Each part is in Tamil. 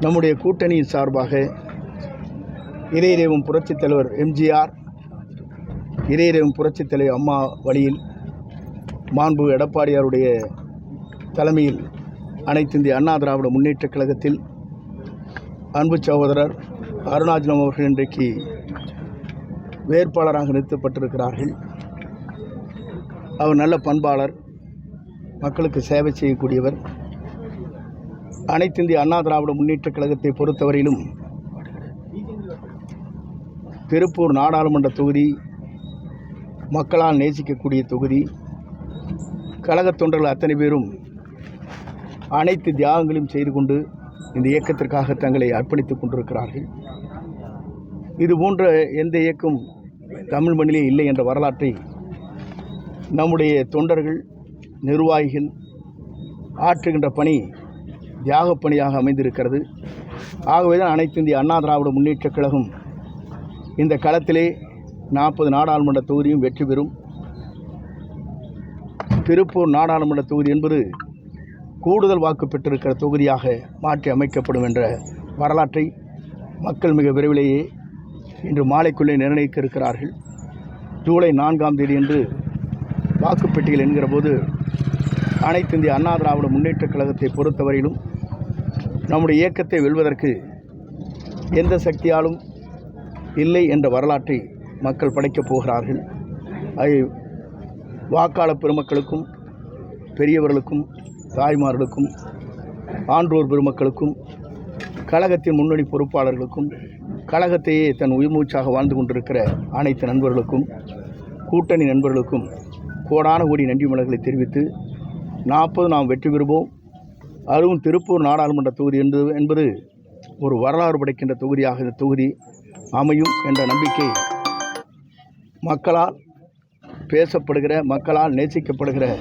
நம்முடைய கூட்டணியின் சார்பாக இறையிறைவும் புரட்சித் தலைவர் எம்ஜிஆர் இறையிறைவும் புரட்சித் தலைவர் அம்மா வழியில் மாண்பு எடப்பாடியாருடைய தலைமையில் அனைத்து இந்திய அண்ணா திராவிட முன்னேற்றக் கழகத்தில் அன்பு சகோதரர் அருணாச்சலம் அவர்கள் இன்றைக்கு வேட்பாளராக நிறுத்தப்பட்டிருக்கிறார்கள். அவர் நல்ல பண்பாளர் மக்களுக்கு சேவை செய்யக்கூடியவர். அனைத்து இந்திய அண்ணா திராவிட முன்னேற்றக் கழகத்தை பொறுத்தவரையிலும் திருப்பூர் நாடாளுமன்ற தொகுதி மக்களால் நேசிக்கக்கூடிய தொகுதி கழகத் தொண்டர்கள் அத்தனை பேரும் அனைத்து தியாகங்களையும் செய்து கொண்டு இந்த இயக்கத்திற்காக தங்களை அர்ப்பணித்துக் கொண்டிருக்கிறார்கள். இது போன்ற எந்த இயக்கம் தமிழ் மண்ணிலே இல்லை என்ற வரலாற்றை நம்முடைய தொண்டர்கள் நிர்வாகிகள் ஆற்றுகின்ற பணி தியாகப் பணியாக அமைந்திருக்கிறது. ஆகவே தான் அனைத்து இந்திய அண்ணா திராவிட முன்னேற்றக் கழகம் இந்த களத்திலே நாற்பது நாடாளுமன்ற தொகுதியும் வெற்றி பெறும். திருப்பூர் நாடாளுமன்ற தொகுதி என்பது கூடுதல் வாக்கு பெற்றிருக்கிற தொகுதியாக மாற்றி அமைக்கப்படும் என்ற வரலாற்றை மக்கள் மிக விரைவிலேயே இன்று மாலைக்குள்ளே நிர்ணயிக்க இருக்கிறார்கள். ஜூலை நான்காம் தேதி என்று வாக்குப்பெட்டிகள் என்கிற போது அனைத்து இந்திய அண்ணா திராவிட முன்னேற்றக் கழகத்தை பொறுத்தவரையிலும் நம்முடைய இயக்கத்தை வெல்வதற்கு எந்த சக்தியாலும் இல்லை என்ற வரலாற்றை மக்கள் படைக்கப் போகிறார்கள். அதை வாக்காளர் பெருமக்களுக்கும் பெரியவர்களுக்கும் தாய்மார்களுக்கும் ஆன்றோர் பெருமக்களுக்கும் கழகத்தின் முன்னணி பொறுப்பாளர்களுக்கும் கழகத்தையே தன் உயிர்மூச்சாக வாழ்ந்து கொண்டிருக்கிற அனைத்து நண்பர்களுக்கும் கூட்டணி நண்பர்களுக்கும் கோடான கோடி நன்றி மலர்களை தெரிவித்து நாற்பது நாம் வெற்றி பெறுவோம். அதுவும் திருப்பூர் நாடாளுமன்ற தொகுதி என்பது என்பது ஒரு வரலாறு படைக்கின்ற தொகுதியாக இந்த தொகுதி அமையும் என்ற நம்பிக்கை மக்களால் பேசப்படுகிற மக்களால் நேசிக்கப்படுகிற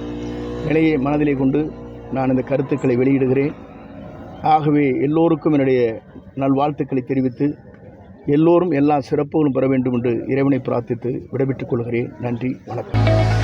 நிலையை மனதிலே கொண்டு நான் இந்த கருத்துக்களை வெளியிடுகிறேன். ஆகவே எல்லோருக்கும் என்னுடைய நல்வாழ்த்துக்களை தெரிவித்து எல்லோரும் எல்லா சிறப்புகளும் பெற வேண்டும் என்று இறைவனை பிரார்த்தித்து விடைபெற்றுக் கொள்கிறேன். நன்றி வணக்கம்.